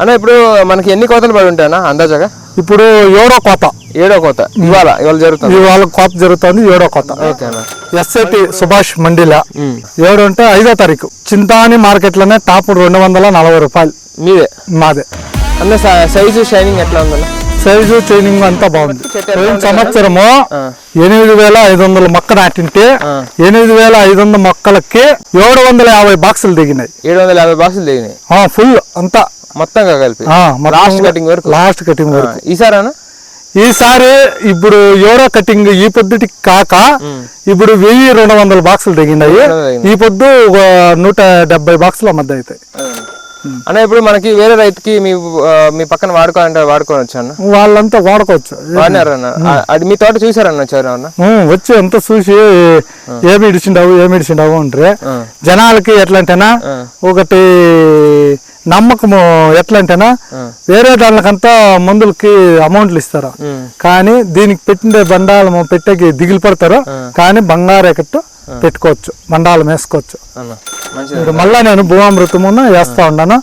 అన్న ఇప్పుడు మనకి ఎన్ని కోతలు పడి ఉంటాయన్నా అందాజగా? ఇప్పుడు ఏడో కోత. ఏడో కోత. ఇవాళ ఇవాళ జరుగుతుంది. ఇవాళ కోత జరుగుతుంది ఏడో కోత. ఎస్ఐటి సుభాష్ మండిలా. ఏడు అంటే ఐదో తారీఖు. చింతాని మార్కెట్లోనే టాప్ రెండు వందల నలభై రూపాయలు. మీదే? మాదే. అన్న స- సైజు షైనింగ్ ఎట్లా ఉందన్న? సైజు ట్రైనింగ్ అంతా బాగుంది. పోయిన? సంవత్సరము. ఎనిమిది వేల ఐదు వందల మొక్క నాటింటే. ఎనిమిది వేల ఐదు వందల మొక్కలకి ఏడు వందల యాభై బాక్సులు దిగినాయి. ఏడు వందల యాభై బాక్సులు దిగినాయి. ఫుల్ అంతా. మొత్తంగా కలిపి. లాస్ట్ కటింగ్ వరకు? లాస్ట్ కటింగ్ వరకు. ఈసారి ఈసారి ఇప్పుడు ఏడో కటింగ్ ఈ పొద్దుటికి కాక ఇప్పుడు వెయ్యి రెండు వందల బాక్సులు దిగినాయి. ఈ పొద్దు ఒక నూట డెబ్బై బాక్సుల మధ్య అవుతాయి అన్న ఇప్పుడు మనకి వేరే రైతుకి మీ మీ పక్కన వాడుకోవాలంటే వాడుకోవచ్చు అన్న? వాళ్ళంతా వాడుకోవచ్చు. వాడినారన్న? అది మీ తోట చూసారన్న వచ్చారు అన్న? వచ్చి అంతా చూసి ఏమి ఇడిచిండావు ఏమి ఇడిచిండావు అంటే ఆ. జనాలకి ఎట్లా అంటేనా ఆ. ఒకటి నమ్మకము ఎట్లా అంటేనా వేరే దానికంతా మందులకి అమౌంట్లు ఇస్తారు. కానీ దీనికి పెట్టిన బండాలము పెట్టేకి దిగులు పడతారు. కానీ బంగారు ఎకట్టు పెట్టుకోవచ్చు. బండాలం వేసుకోవచ్చు ఇప్పుడు మళ్ళా నేను భూమామృతమును వేస్తా ఉన్నాను.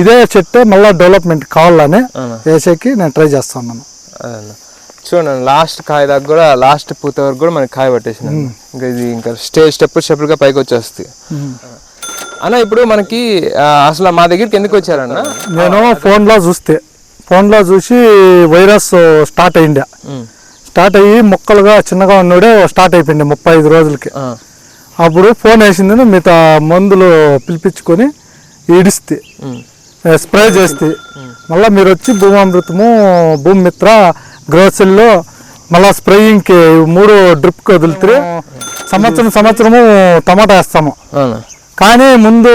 ఇదే చెట్టు మళ్ళా డెవలప్మెంట్ కావాలని వేసేకి నేను ట్రై చేస్తా ఉన్నాను. చూడండి లాస్ట్ కాయ దాకా కూడా లాస్ట్ పూత వరకు కూడా మనకి కాయ పట్టేసింది ఇంకా ఇది ఇంకా స్టేజ్ స్టెప్ స్టెప్గా పైకి వచ్చేస్తుంది. అన్న ఇప్పుడు మనకి అసలు మా దగ్గరికి ఎందుకు వచ్చారన్న? నేను ఫోన్లో చూస్తే ఫోన్లో చూసి వైరస్ స్టార్ట్ అయింది. ఉమ్, స్టార్ట్ అయ్యి మొక్కలుగా చిన్నగా ఉన్నాడే స్టార్ట్ అయిపోయింది ముప్పై ఐదు రోజులకి. అప్పుడు ఫోన్ వేసింది మిగతా మందులు పిలిపించుకొని ఇడిస్తే స్ప్రే చేస్తే. మళ్ళీ మీరు వచ్చి భూమామృతము భూమి మిత్ర గ్రోసెల్లో మళ్ళీ స్ప్రేయింగ్కి మూడు డ్రిప్కి వదిలితే సంవత్సరం సంవత్సరము టమాటా వేస్తాము. కానీ ముందు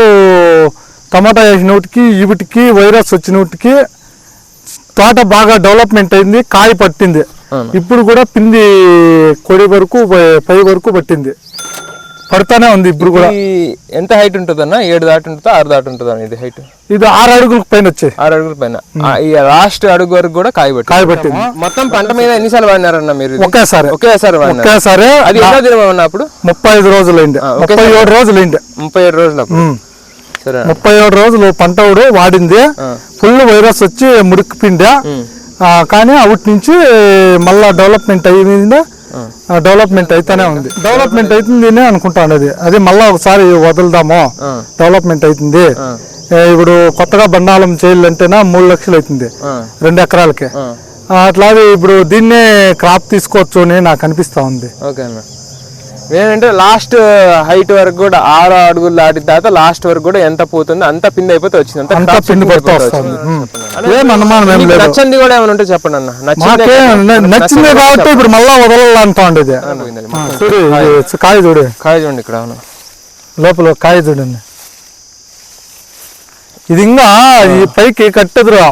టమాటా వేసినోటికి వీటికి వైరస్ వచ్చినోటికి తోట బాగా డెవలప్మెంట్ అయింది కాయ పట్టింది. ఇప్పుడు కూడా పిండి కొడి వరకు పై వరకు పట్టింది. పడతానే ఉంది ఇప్పుడు కూడా. ఎంత హైట్ ఉంటుందన్న? ఏడు దాటి ఉంటుందా? ఆరు దాటి ఉంటుందా ఇది హైట్ ఇది ఆరు అడుగులకు పైన వచ్చాయి ఆరు అడుగుల పైన. ఈ లాస్ట్ అడుగు వరకు కూడా కాయ పట్టి కాయ పట్టింది మొత్తం పంట మీద ఎన్నిసార్లు వాడినారన్న మీరు? ఒకేసారి. ఒకేసారి ఒకేసారి అది ఎలా దినమన్నా అప్పుడు? ముప్పై ఐదు రోజులైంది ఆ, ముప్పై ఏడు రోజులైంది ముప్పై ఏడు రోజులు. సరే. ముప్పై ఏడు రోజులు పంటవుడు వాడింది. ఫుల్ వైరస్ వచ్చి మురికి పిండి. ఉమ్, ఆ, కానీ అవిటి నుంచి మళ్ళా డెవలప్మెంట్ అయ్యింది? డెవలప్మెంట్ అయితేనే ఉంది. డెవలప్మెంట్ అవుతుంది అని అనుకుంటాను అది. అది మళ్ళా ఒకసారి వదులుదాము. డెవలప్మెంట్ అవుతుంది ఇప్పుడు కొత్తగా బండాలం చేయాలంటేనా మూడు లక్షలు అవుతుంది రెండు ఎకరాలకి. అట్లాగే ఇప్పుడు దీన్నే క్రాప్ తీసుకోవచ్చు అని నాకు అనిపిస్తా ఉంది. ఓకే ఏంటంటే లాస్ట్ హైట్ వరకు కూడా ఆరు అడుగులు దాటిన తర్వాత లాస్ట్ వరకు కూడా ఎంత పోతుందో అంత పిండి అయిపోతే వచ్చింది. అంత పిండి నచ్చంది కూడా ఏమైనా ఉంటే చెప్పండి అన్న. నచ్చిందే కాబట్టి ఇప్పుడు మళ్ళా వదలాలంటా ఉండేది. పోయింది. చూడు ఇది కాయ చూడు. కాయ చూడండి ఇక్కడ లోపల కాయ చూడండి. ఇది ఇంకా ఈ పైకి కట్టదురా.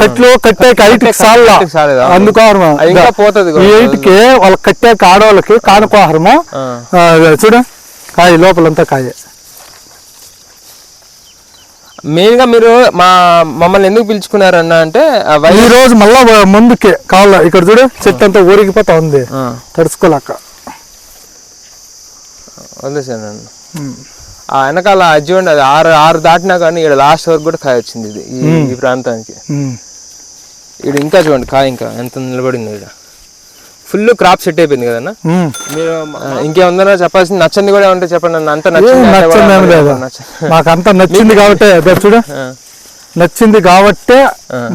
కట్లు కట్టే హైట్ సాల్లా? అందుకోహరము ఇంకా పోతుంది ఈ హైట్కి వాళ్ళ కట్టే ఆడవాళ్ళకి కానుకోహరము. చూడు. కాయ లోపలంతా కాయ. మెయిన్గా మీరు మా మమ్మల్ని ఎందుకు పిలుచుకున్నారన్న అంటే ఈ రోజు మళ్ళా ముందుకే కావాల ఇక్కడ చూడు చెట్టు అంతా ఊరిగిపోతా ఉంది. తడుచుకోలేక. వదిలేసాను. ఆ వెనకాల చూడండి అది ఆరు ఆరు దాటినా కానీ ఇక్కడ లాస్ట్ వరకు కూడా కాయ వచ్చింది ఇది ఈ- ప్రాంతానికి. ఇక్కడ ఇంకా చూడండి కాయ ఇంకా ఎంత నిలబడింది ఇక్కడ ఫుల్ క్రాప్ సెట్ అయిపోయింది కదన్న. మీరు ఇంకేముందన్నా చెప్పాల్సింది? నచ్చంది కూడా ఉంటే చెప్పండి అన్న అంత నచ్చింది కూడా నచ్చింది కాబట్టి చూడు. నచ్చింది కాబట్టే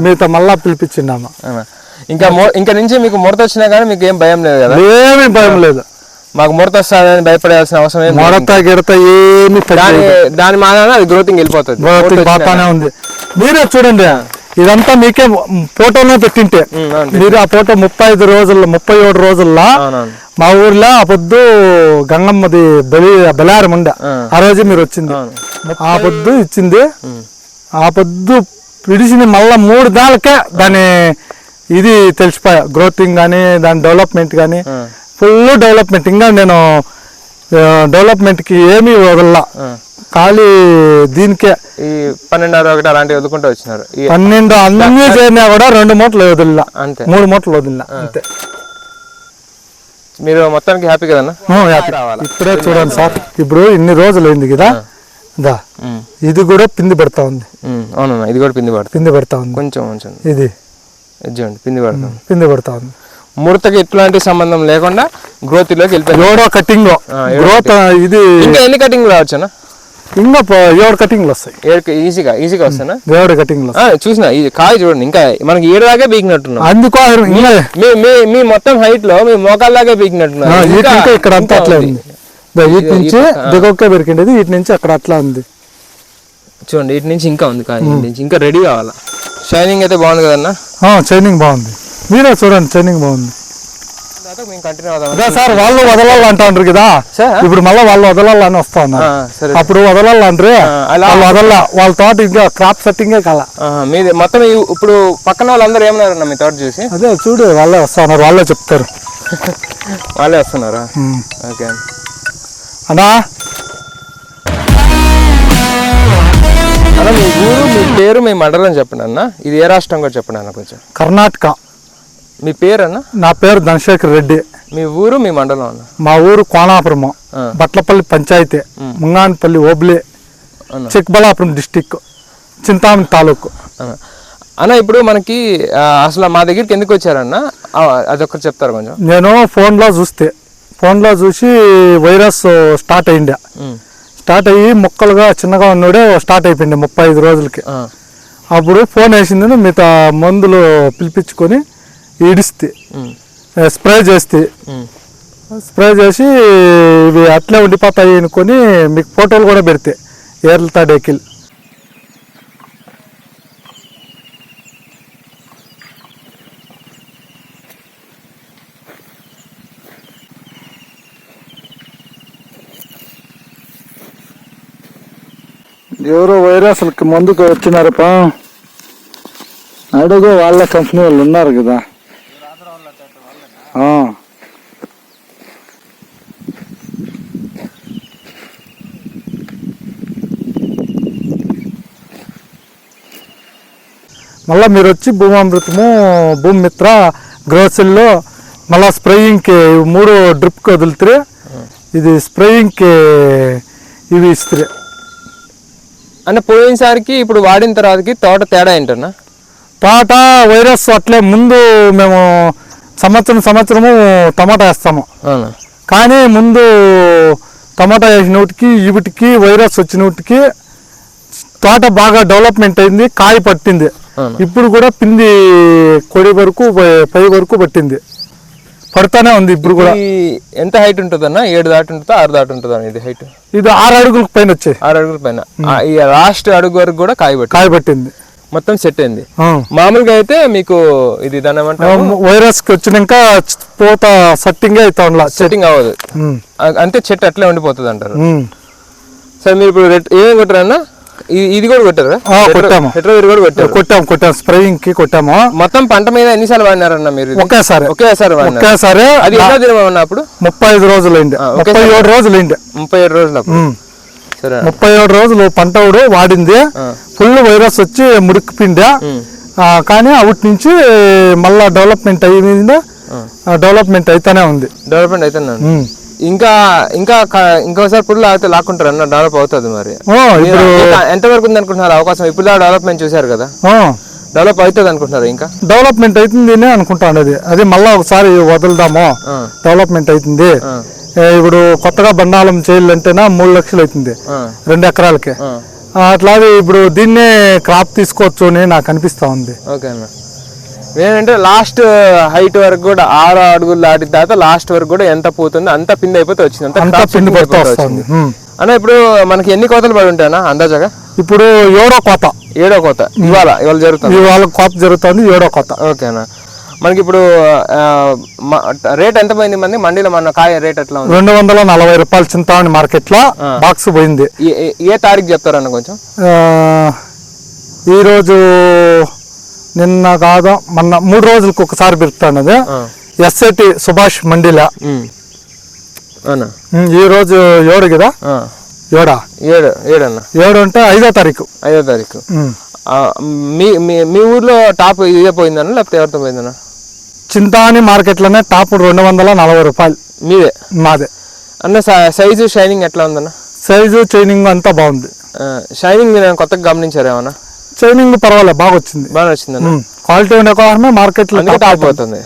మీతో మళ్ళా పిలిపించిన్నాము ఆ. ఇంకా ఇంకా నుంచి మీకు ముడత వచ్చినా కానీ మీకు ఏం భయం లేదు కదా? ఏమీ భయం లేదు. మాకు ముడత వస్తుందని భయపడాల్సిన అవసరం లేదు. మొడత గిడత ఏమి దాని దాని మానాన అది గ్రోతింగ్ వెళ్ళిపోతుంది. బాగానే ఉంది. మీరే చూడండి ఇదంతా మీకే ఫోటోనే పెట్టింటే. మీరు ఆ ఫోటో ముప్పై ఐదు రోజుల్లో ముప్పై ఏడు రోజుల్లో మా ఊర్లో ఆ పొద్దు గంగమ్మది బలి బలారం ఉండే. ఆ. రోజు మీరు వచ్చింది. ఆ పొద్దు ఇచ్చింది. ఆ పొద్దు పిడిచింది మళ్ళా మూడు దానికే దాని ఇది తెలిసిపోయా. గ్రోతింగ్ కానీ దాని డెవలప్మెంట్ కానీ ఫుల్ డెవలప్మెంట్. ఇంకా నేను డెవలప్మెంట్కి ఏమీ వదల్లా. ఆ. ఖాళీ దీనికే. ఈ పన్నెండున్నర ఒకటి అలాంటివి వదులుకుంటూ వచ్చినారు. ఈ పన్నెండు అన్ని చేరినా కూడా రెండు మూటలు వదిలిలా. అంతే. మూడు మూటలు వదిలిలా. అంతే. మీరు మొత్తానికి హ్యాపీ కదన్నా? హ్యాపీ. ఇప్పుడే చూడండి సార్. ఇప్పుడు ఇన్ని రోజులు అయింది కదా దా. ఇది కూడా పిండి పెడతా ఉంది. అవునన్నా ఇది కూడా పిండి పడుతుంది పిండి పెడతా ఉంది. కొంచెం కొంచెం ఇది. ఎజ్జండి పిండి పడతాం పిండి పెడతా ఉంది. ముడతకి ఎట్లాంటి సంబంధం లేకుండా గ్రోత్లోకి వెళ్ళిపోయింది. ఏడో కటింగ్ గ్రోత్ ఇది ఇంకా ఎన్ని కటింగ్ రావచ్చునా ఇంకా ఏడు కటింగ్లు వస్తాయి. ఏడు ఈజీగా ఈజీగా వస్తానా ఏడు కటింగ్లు చూసిన ఈ కాయ చూడండి ఇంకా మనకి ఏడు దాకా పీకినట్టున్నాం. అందుకో మీ మీ మీ మొత్తం హైట్లో మీ మోకాల దాకా వీటి ఇక్కడ అంతా అట్లా ఉంది. వీటి నుంచి దిగొక్కే పెరికిండేది వీటి నుంచి అక్కడ అట్లా ఉంది. చూడండి ఇటు నుంచి ఇంకా ఉంది కాయ నుంచి ఇంకా రెడీ కావాలా? షైనింగ్ అయితే బాగుంది కదన్నా? చైనింగ్ బాగుంది. మీరే చూడండి చైనింగ్ బాగుంది. సార్ వాళ్ళు వదలాలి అంటారు కదా. సార్? ఇప్పుడు మళ్ళీ వాళ్ళు వదలాలని వస్తా ఉన్నారు. సరే. అప్పుడు వదలాలంటే వాళ్ళు వదల వాళ్ళ తోట ఇంకా క్రాప్ సెట్టింగే కల. మీది మొత్తం ఇప్పుడు పక్కన వాళ్ళందరూ ఏమన్నారన్న మీ తోట చూసి? అదే చూడు వాళ్ళే వస్తా ఉన్నారు వాళ్ళే చెప్తారు. వాళ్ళే వస్తున్నారా. ఓకే. అన్నా? అన్న మీ ఊరు మీ పేరు మీ మండలం చెప్పండి అన్న. ఇది ఏ రాష్ట్రం కూడా చెప్పండి అన్న కొంచెం. కర్ణాటక. మీ పేరు అన్న నా పేరు ధనశేఖర్ రెడ్డి. మీ ఊరు మీ మండలం అన్న? మా ఊరు కోనాపురము ఆ. బట్లపల్లి పంచాయతీ ముంగాన్పల్లి ఓబ్లే. చిక్కబళ్ళాపురం డిస్టిక్ చింతామణి తాలూకు. అన్న. ఇప్పుడు మనకి అసలు మా దగ్గరికి ఎందుకు వచ్చారన్న? అదొక్కటి చెప్తారు కొంచెం? నేను ఫోన్లో చూస్తే ఫోన్లో చూసి వైరస్ స్టార్ట్ ఉమ్. స్టార్ట్ అయ్యి మొక్కలుగా చిన్నగా ఉన్నాడే స్టార్ట్ అయిపోయింది ముప్పై ఐదు రోజులకి. అప్పుడు ఫోన్ వేసింది మిగతా మందులు పిలిపించుకొని ఈడిస్తే స్ప్రే చేస్తే. స్ప్రే చేసి ఇవి అట్లే ఉండిపోతాయి అనుకొని మీకు ఫోటోలు కూడా పెడితే ఏర్లతా డేకిల్. ఎవరో వైరస్లకి మందుకు వచ్చినారప్ప. అడుగు వాళ్ళ కంపెనీ వాళ్ళు ఉన్నారు కదా ఆ. మళ్ళీ మీరు వచ్చి భూమామృతము భూమి మిత్ర గ్రోసెల్లో మళ్ళీ స్ప్రేయింగ్కి మూడు డ్రిప్కి వదిలితే ఇది స్ప్రేయింగ్కి ఇవి ఇస్తే అంటే పోయినసారికి ఇప్పుడు వాడిన తర్వాతకి తోట తేడా ఏంటన్నా? తోట వైరస్ అట్లే ముందు మేము సంవత్సరం సంవత్సరము టమాటా వేస్తాము. కానీ ముందు టమాటా వేసినోటికి వీటికి వైరస్ వచ్చినోటికి తోట బాగా డెవలప్మెంట్ అయింది కాయ పట్టింది. ఇప్పుడు కూడా పిండి కొడి వరకు పై- వరకు పట్టింది. పడతానే ఉంది ఇప్పుడు కూడా. ఎంత హైట్ ఉంటుందన్న? ఏడు దాటి ఉంటుందా? ఆరు దాటి ఉంటుందా? ఇది హైట్ ఇది ఆరు అడుగులకు పైన వచ్చాయి. ఆరు అడుగుల పైన. లాస్ట్ అడుగు వరకు కూడా కాయ పట్టింది. కాయ పట్టింది. మొత్తం సెట్ అయింది. మామూలుగా అయితే మీకు ఇది వైరస్కి వచ్చినాక పూత సట్టింగే అవుతా సెట్టింగ్ అవ్వదు. అంతే చెట్టు అట్లే ఉండిపోతుంది అంటారు. సరే మీరు ఇప్పుడు ఏం కొట్టారన్న? ఇది కూడా కొట్టారా? కొట్టాము. కూడా కొట్టారు? కొట్టాము కొట్టాము. స్ప్రేయింగ్కి కొట్టాము. మొత్తం పంట మీద ఎన్నిసార్లు వాడినారన్న మీరు? ఒకేసారి. ఒకేసారి ఒకేసారి. అది ఎన్నో దినం అన్న అప్పుడు? ముప్పై ఐదు రోజులైంది. ఆ, ముప్పై ఏడు రోజులైంది. ముప్పై ఏడు రోజులు ముప్పై ఏడు రోజులు పంటవుడు వాడింది. ఫుల్ వైరస్ వచ్చి మురికిపిండా కానీ అవిటి నుంచి మళ్ళా డెవలప్మెంట్ అయ్యింది డెవలప్మెంట్ అయితేనే ఉంది. Development um. ఇంకా ఇంకా ఇంకోసారి పుల్లు లాగితే లాక్కుంటారు అన్న డెవలప్ అవుతుంది మరి. ఇప్పుడు ఇంకా ఎంతవరకు ఉంది అనుకుంటున్నారు అవకాశం? ఇప్పుడు డెవలప్మెంట్ చూశారు కదా. డెవలప్ అవుతుంది అనుకుంటున్నారు ఇంకా? డెవలప్మెంట్ అవుతుంది అని అనుకుంటాను అది. అది మళ్ళా ఒకసారి వదులుదాము. డెవలప్మెంట్ అవుతుంది ఇప్పుడు కొత్తగా బండాలం చేయాలంటేనా మూడు లక్షలు అవుతుంది. రెండు ఎకరాలకి. అట్లాగే ఇప్పుడు దీన్నే క్రాప్ తీసుకోవచ్చు అని నాకు అనిపిస్తా ఉంది. ఓకే ఏంటంటే లాస్ట్ హైట్ వరకు కూడా ఆరు అడుగులు దాటిన తర్వాత లాస్ట్ వరకు కూడా ఎంత పోతుందో అంత పిండి అయిపోతే వచ్చింది. అంత పిండి వస్తుంది. అన్న ఇప్పుడు మనకి ఎన్ని కోతలు పడి ఉంటాయన్నా అందాజగా? ఇప్పుడు ఏడో కోత. ఏడో కోత. ఇవాళ ఇవాళ జరుగుతుంది. ఇవాళ కోత జరుగుతుంది ఏడో కోత. ఓకే అన్న. మనకి ఇప్పుడు రేట్ ఎంత పోయింది మంది మండీలో మన కాయ రేట్ ఎట్లా ఉంది? రెండు వందల నలభై రూపాయలు చింతామణి మార్కెట్లో బాక్స్ పోయింది. ఏ- తారీఖు చెప్తారన్న కొంచెం? ఈరోజు నిన్న కాదు మొన్న మూడు రోజులకు ఒకసారి పెరుగుతున్నది ఆ. ఎస్ఐటి సుభాష్ మండిలా. ఈ రోజు ఏడు కదా. ఏడా ఏడు? ఏడు అన్న ఏడు అంటే ఐదో తారీఖు. ఐదో తారీఖు. మీ మీ ఊర్లో టాప్ ఇదే పోయిందన్న లేకపోతే ఎవరితో పోయిందన్న? చింతామణి మార్కెట్లోనే టాప్ రెండు వందల నలభై రూపాయలు. మీదే? మాదే. అన్న సైజు షైనింగ్ ఎట్లా ఉందన్న? సైజు చైనింగ్ అంతా బాగుంది. షైనింగ్ మీరు ఏమైనా కొత్తగా గమనించారు ఏమన్నా చైనింగ్ పర్వాలేదు బాగా వచ్చింది బాగా వచ్చిందన్న క్వాలిటీ ఉండే కోసమే మార్కెట్లో అందుకే టాప్ అవుతుంది.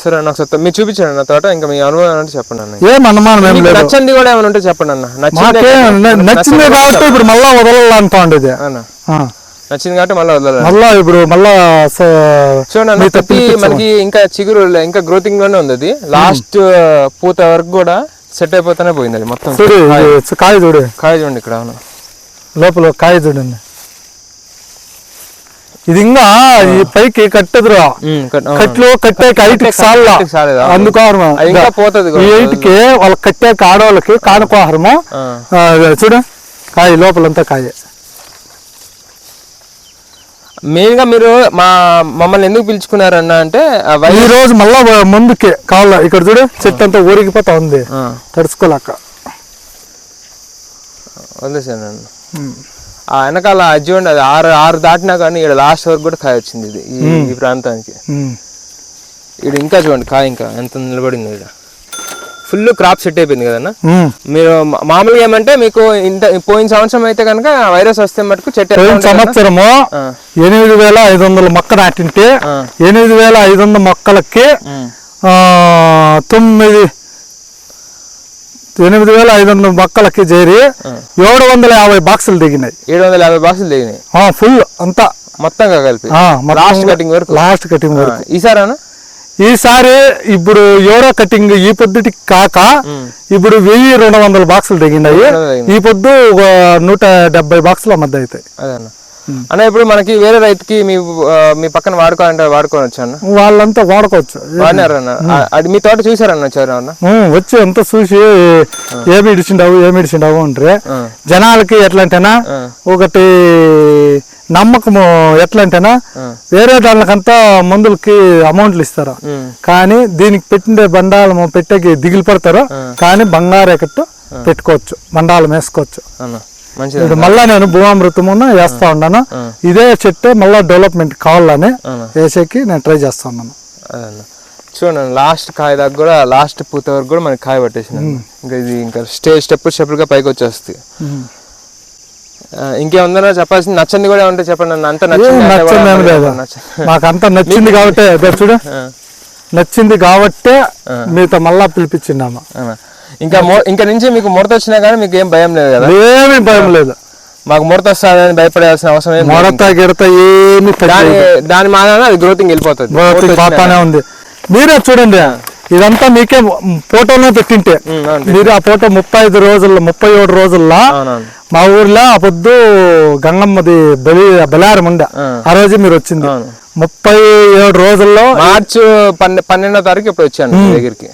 సరే అన్న ఒకసారి మీరు చూపించండి అన్న తోట ఇంకా మీ అనుభవం అంటే చెప్పండి అన్న. ఏం అనుమానం ఏం లేదు. నచ్చంది కూడా ఏమైనా ఉంటే చెప్పండి అన్న. నచ్చిందే కాబట్టి ఇప్పుడు మళ్ళా వదలాలంటా ఉండేది. అన్న. నచ్చింది కాబట్టి మళ్ళీ వదలాలి? మళ్ళా ఇప్పుడు మళ్ళా చూడండి ప్రతి మనకి ఇంకా చిగురు ఇంకా గ్రోతింగ్లోనే ఉంది అది. లాస్ట్ పూత వరకు కూడా సెట్ అయిపోతూనే పోయింది అది మొత్తం. కాయ. చూడు. కాయ చూడండి ఇక్కడ లోపల కాయ చూడండి. ఇది ఇంకా ఈ పైకి కట్టదురా. కట్లు కట్టాక సాలేదు, అవును. అందుకోహరము ఇంకా పోతుంది ఈ హైట్కి వాళ్ళకి కట్టాక ఆడవాళ్ళకి కానుకోహరము చూడు. కాయ లోపలంతా కాయ. మెయిన్గా మీరు మా మమ్మల్ని ఎందుకు పిలుచుకున్నారన్న అంటే ఈ రోజు మళ్ళా ముందుకి కావాల ఇక్కడ చూడు చెట్టు అంతా ఊరిగిపోతా ఉంది. తడుచుకోలేక. వదిలేసాను. ఆ వెనకాల చూడండి అది ఆరు ఆరు దాటినా కానీ ఇక్కడ లాస్ట్ వరకు కూడా కాయ వచ్చింది ఇది ఈ- ప్రాంతానికి. ఇక్కడ ఇంకా చూడండి కాయ ఇంకా ఎంత నిలబడింది ఇక్కడ ఫుల్ క్రాప్ సెట్ అయిపోయింది కదన్న. మీరు మామూలుగా ఏమంటే మీకు ఇంత పోయిన సంవత్సరం అయితే కనుక వైరస్ వస్తే మటుకు చెట్టు పోయిన? సంవత్సరము. ఎనిమిది వేల ఐదు వందల మొక్క నాటింటే. ఎనిమిది వేల ఐదు వందల మొక్కలకి తొమ్మిది ఎనిమిది వేల ఐదు వందల మొక్కలకి చేరి ఏడు వందల యాభై బాక్సులు దిగినాయి. ఏడు వందల యాభై బాక్సులు దిగినాయి. ఫుల్ అంతా. మొత్తంగా కలిపి. లాస్ట్ కటింగ్ వరకు? లాస్ట్ కటింగ్ వరకు. ఈసారి ఈసారి ఇప్పుడు ఎవరో కటింగ్ ఈ పొద్దుటికి కాక ఇప్పుడు వెయ్యి రెండు వందల బాక్సులు దిగినాయి. ఈ పొద్దు ఒక నూట డెబ్బై బాక్సుల మధ్య అవుతాయి అదే అన్న ఇప్పుడు మనకి వేరే రైతుకి మీ మీ పక్కన వాడుకోవాలంటే వాడుకోవచ్చు అన్న వాళ్ళంతా వాడుకోవచ్చు. వాడినారన్న? అది మీ తోట చూసారన్న ఉమ్, వచ్చి అంతా చూసి ఏమి ఇడిచిండావు ఏమి ఇడిచిండావు అంటే. జనాలకి ఎట్లంటేనా. ఒకటి నమ్మకము ఎట్లంటేనా? వేరే దానికంతా మందులకి అమౌంట్లు ఇస్తారు. కానీ దీనికి పెట్టిండే బండాలము పెట్టేకి దిగులు పడతారు? కానీ బంగారు ఎకట్టు పెట్టుకోవచ్చు. బండాలం వేసుకోవచ్చు ఇప్పుడు మళ్ళా నేను భూమామృతమును వేస్తా ఉన్నాను? ఇదే చెట్టు మళ్ళా డెవలప్మెంట్ కావాలని వేసేకి నేను ట్రై చేస్తా ఉన్నాను. చూడండి లాస్ట్ కాయ దాకా కూడా లాస్ట్ పూత వరకు కూడా మనకి కాయ పట్టేసింది. ఇంకా ఇది ఇంకా స్టేజ్ స్టెప్ స్టెప్లుగా పైకి వచ్చేస్తుంది. ఇంకేముందన్నా చెప్పాల్సింది? నచ్చంది కూడా ఉంటే చెప్పండి అంత నచ్చింది మాకంతా నచ్చింది కాబట్టి చూడు. నచ్చింది కాబట్టే మీతో మళ్ళా పిలిపించినాము అన్న. ఇంకా ఇంకా నుంచి మీకు ముడత వచ్చినా కానీ మీకు ఏం భయం లేదు కదా? ఏమీ భయం లేదు. మాకు ముడత వస్తుందని భయపడాల్సిన అవసరం లేదు. మొడత గిడత ఏమి దాని దాని మానాన అది గ్రోతింగ్ వెళ్ళిపోతుంది. పోతానే ఉంది. మీరే చూడండి ఇదంతా మీకే ఫోటోలో పెట్టింటే. మీరు ఆ ఫోటో ముప్పై ఐదు రోజుల్లో ముప్పై ఏడు రోజుల్లో మా ఊర్లో ఆ పొద్దు గంగమ్మది బలి బలారం ఉండే. ఆ. రోజు మీరు వచ్చింది. ముప్పై ఏడు రోజుల్లో మార్చ్ పన్నె పన్నెండో తారీఖు ఇప్పుడు వచ్చాను మీ. దగ్గరికి.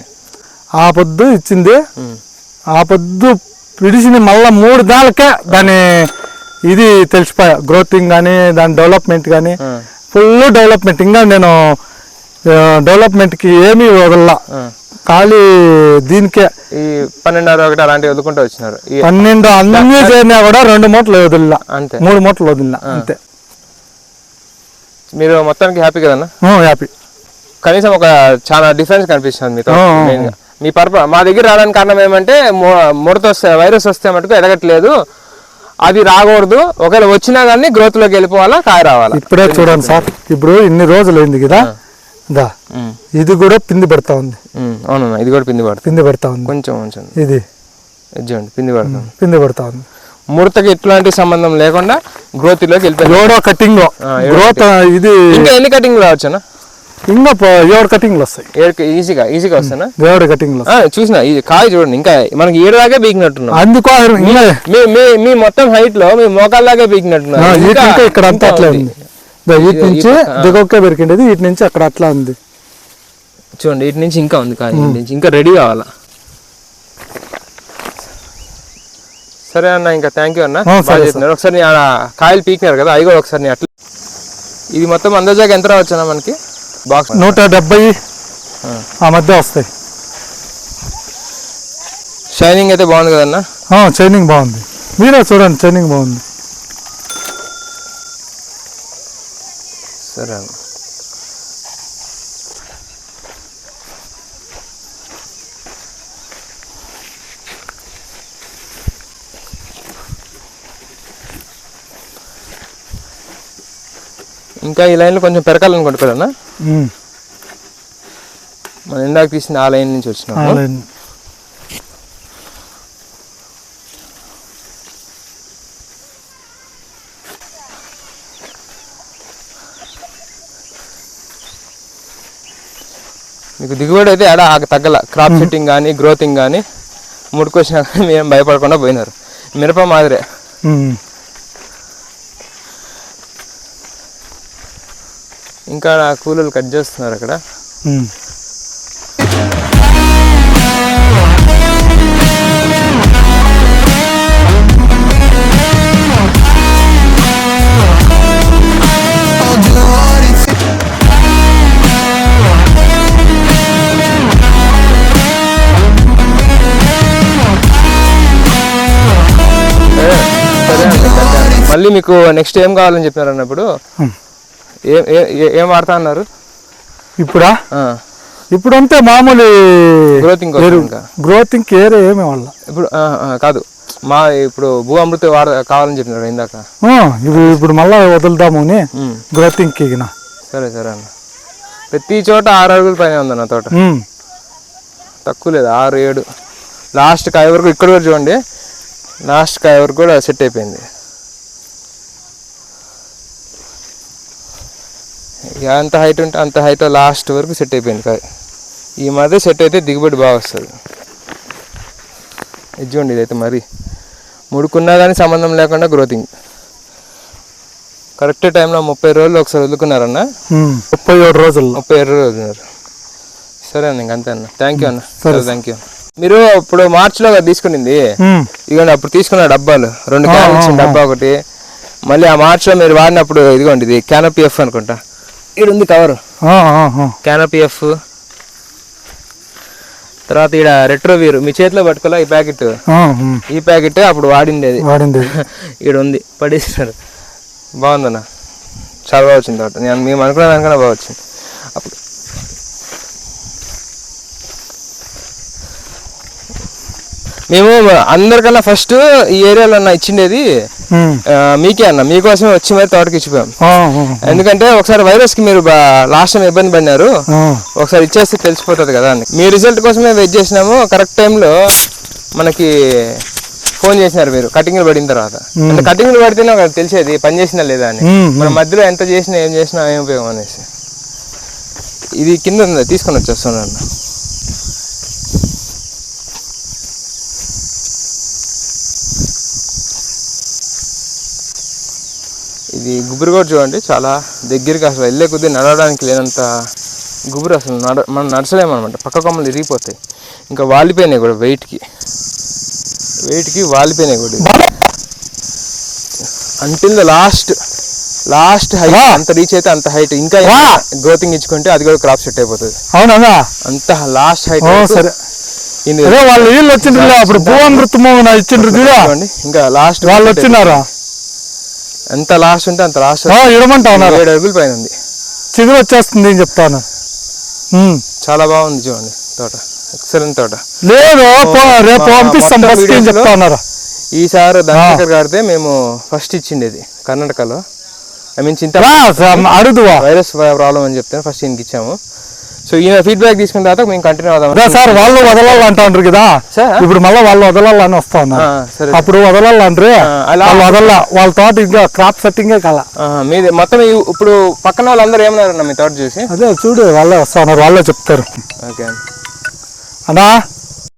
ఆ పొద్దు ఇచ్చింది. ఆ పొద్దు పిడిచింది మళ్ళా మూడు దానికే దాని ఇది తెలిసిపోయా. గ్రోతింగ్ కానీ దాని డెవలప్మెంట్ కానీ. Full development. ఇంకా నేను డెవలప్మెంట్కి ఏమీ వదల్లా. ఖాళీ దీనికే. ఈ పన్నెండున్నర ఒకటి అలాంటివి వదులుకుంటూ వచ్చినారు. పన్నెండు అన్ని చేరినా కూడా రెండు మూటలు వదిలిలా. అంతే. మూడు మూటలు వదిలినా అంతే. మీరు మొత్తానికి హ్యాపీ కదన్నా? హ్యాపీ. కనీసం ఒక చాలా డిఫరెన్స్ కనిపిస్తుంది గా మీ పర్ప మా దగ్గర రావడానికి కారణం ఏమంటే ముడత వస్తే వైరస్ వస్తే మటుకు ఎదగట్లేదు. అది రాకూడదు. ఒకవేళ వచ్చినా కానీ గ్రోత్లోకి వెళ్ళిపోవాలా కాయ రావాలా? ఇప్పుడే చూడండి సార్. ఇప్పుడు ఇన్ని రోజులు అయింది కదా దా. ఇది కూడా పిండి పెడతా ఉంది. అవునన్నా ఇది కూడా పిండి పడుతుంది. పిండి పెడతా ఉంది. కొంచెం కొంచెం. ఇది. చూడండి పిండి పడుతుంది. పిండి పెడతా ఉంది. ముడతకి ఎట్లాంటి సంబంధం లేకుండా గ్రోత్లోకి వెళ్ళిపోయింది కటింగ్. గ్రోత్ ఇది ఇంకా ఎన్ని కటింగ్ రావచ్చునా ఇంకా ఏడు కటింగ్లు వస్తాయి. ఏడు ఈజీగా ఈజీగా వస్తానా? ఏడు కటింగ్లు చూసిన ఇది కాయ చూడండి ఇంకా మనకి ఏడు దాకా పీకినట్టున్నాం. అందుకో మీ మీ మొత్తం హైట్లో మీ మోకాల దాకా వీటి ఇక్కడ అంతా అట్లా ఉంది. వీటి నుంచి దిగొక్కే పెరికిండేది వీటి నుంచి అక్కడ అట్లా ఉంది. చూడండి ఇటు నుంచి ఇంకా ఉంది కాయ నుంచి ఇంకా రెడీ కావాలా? సరే అన్న ఇంకా థ్యాంక్ యూ అన్న. ఒకసారి కాయలు పీకినారు కదా అవి కూడా ఒకసారి అట్లా. ఇది మొత్తం అందజాగా ఎంత రావచ్చునా మనకి? బాక్స్ నూట డెబ్బై ఆ. మధ్య వస్తాయి. షైనింగ్ అయితే బాగుంది కదన్నా? షైనింగ్ బాగుంది. మీరే చూడండి షైనింగ్ బాగుంది. సరే. అన్న ఇంకా ఈ లైన్లో కొంచెం పెరకాలనుకుంటు కదన్నా? మనం ఇందాక తీసిన ఆ లైన్ నుంచి వచ్చినాము అలాగే. మీకు దిగుబడి అయితే ఎడ తగ్గల. క్రాప్ సెట్టింగ్ కానీ గ్రోతింగ్ కానీ ముడుకొచ్చినా కానీ మేము భయపడకుండా పోయినారు. మిరప మాదిరే. ఇంకా కూలీలు కట్ చేస్తున్నారు అక్కడ. మళ్ళీ మీకు నెక్స్ట్ ఏం కావాలని చెప్పినారు అన్నప్పుడు. ఏం ఏ- వాడతా అన్నారు? ఇప్పుడా? ఇప్పుడు అంతే మామూలు గ్రోతింగ్ గ్రోతింగ్ ఏరే ఏమి వాళ్ళ ఇప్పుడు కాదు. మా ఇప్పుడు భూ అమృత వాడ కావాలని చెప్పినారు ఇందాక. ఇవి ఇప్పుడు మళ్ళా వదులుదాము అని. గ్రోతింగ్ ఎగిన సరే సరే అన్న. ప్రతి చోట ఆరు అడుగుల పైన ఉంది నా తోట. తక్కువ లేదు ఆరు ఏడు. లాస్ట్ కాయ వరకు ఇక్కడ వరకు చూడండి. లాస్ట్ కాయ వరకు కూడా సెట్ అయిపోయింది. ఇక అంత హైట్ ఉంటే అంత హైట్ లాస్ట్ వరకు సెట్ అయిపోయింది కాయ ఈ మధ్య సెట్ అయితే దిగుబడి బాగా వస్తుంది. ఇది చూడండి ఇదైతే మరి ముడుకున్నా కానీ సంబంధం లేకుండా గ్రోతింగ్ కరెక్ట్ టైంలో ముప్పై రోజులు ఒకసారి వదులుకున్నారన్న. ముప్పై ఏడు రోజుల్లో ముప్పై ఏడు రోజులు వదిలినారు. సరే అన్న ఇంకంతే అన్న. థ్యాంక్ యూ అన్న. సరే. థ్యాంక్ యూ మీరు ఇప్పుడు మార్చిలో కదా తీసుకునింది. ఇదిగోండి అప్పుడు తీసుకున్న డబ్బాలు. రెండు క్యాన్ డబ్బా ఒకటి. మళ్ళీ ఆ మార్చిలో మీరు వాడినప్పుడు ఇదిగోండి ఇది క్యానపీ ఎఫ్ అనుకుంటా. ఇక్కడ ఉంది కవర్ ఆ, ఆ, ఆ. క్యానపీ ఎఫ్ తర్వాత ఇక్కడ రెట్రోవీర్ మీ చేతిలో పట్టుకోలే ఈ ప్యాకెట్. ఈ ప్యాకెట్ అప్పుడు వాడిండేది. వాడింది ఇక్కడ ఉంది పడేసినారు బాగుందన్న. చాలా బాగా వచ్చింది తోట నేను మేము అనుకున్న దానికన్నా బాగా వచ్చింది. అప్పుడు. మేము అందరికన్నా ఫస్ట్ ఈ ఏరియాలో అన్న ఇచ్చిండేది మీకే అన్న. మీకోసమే వచ్చి మరి తోటకి ఇచ్చిపోయాం. ఎందుకంటే ఒకసారి వైరస్కి మీరు లాస్ట్ టైం ఇబ్బంది పడినారు. ఒకసారి ఇచ్చేస్తే తెలిసిపోతుంది కదా అని. మీ రిజల్ట్ కోసమే వెయిట్ చేసినాము. కరెక్ట్ టైంలో మనకి ఫోన్ చేసినారు మీరు. కటింగ్లు పడిన తర్వాత. అంటే కటింగ్లు పడితేనే ఒక తెలిసేది పని చేసినా లేదా అని. ఉమ్, మన మధ్యలో ఎంత చేసినా ఏం చేసినా ఏం ఉపయోగం అనేసి. ఇది కింద ఉంది తీసుకొని వచ్చేస్తున్నాను ఇది గుబురు కూడా చూడండి చాలా దగ్గరికి అసలు వెళ్ళే కొద్దీ నడవడానికి లేనంత గుబురు అసలు నడ మనం నడచలేమన్నమాట. పక్క కొమ్మలు ఇరిగిపోతాయి. ఇంకా వాలిపోయినాయి కూడా వెయిట్కి. వెయిట్కి వాలిపోయినాయి కూడా. Until the last last height. అంత రీచ్ అయితే అంత హైట్ ఇంకా. గ్రోతింగ్ ఇచ్చుకుంటే అది కూడా క్రాప్ సెట్ అయిపోతుంది. అవునా అంత లాస్ట్ హైట్ సరే. వాళ్ళు వీళ్ళు వచ్చిండ్రు అప్పుడు భువనృతము నా ఇచ్చిండ్రు చూడా. చూడండి. ఇంకా లాస్ట్ వాళ్ళు వచ్చినారా? ఎంత లాస్ట్ ఉంటే అంత లాస్ట్ ఇడమంటా ఉన్నారు ఏడు అడుగుల పైన ఉంది. చిగురు వచ్చేస్తుంది అని చెప్తాను. చాలా బాగుంది చూడండి తోట. ఎక్సలెంట్ తోట. లేదు రేపు పంపిస్తాం చెప్తా ఉన్నారు ఈసారి దండకర్ గారితే మేము ఫస్ట్ ఇచ్చిండేది కర్ణాటకలో. ఐ మీన్ చింత అడుగుదువా? వైరస్ ప్రాబ్లం అని చెప్తే ఫస్ట్ ఈయనకి ఇచ్చాము. సో ఈయన ఫీడ్బ్యాక్ తీసుకున్న తర్వాత మేము కంటిన్యూ అవుదాం సార్ వాళ్ళు వదలాలి అంటాండ్రు కదా సార్ ఇప్పుడు మళ్ళీ వాళ్ళు వదలాలని వస్తా ఉన్నారు అప్పుడు అలా- వాళ్ళు వదల వాళ్ళ తోట ఇంకా క్రాప్ సెట్టింగే కల. మీది మొత్తం ఇప్పుడు పక్కన వాళ్ళందరూ ఏమన్నారన్న మీ తోట చూసి? అదే చూడు వాళ్ళే వస్తా ఉన్నారు వాళ్ళే చెప్తారు. ఓకే. అన్నా?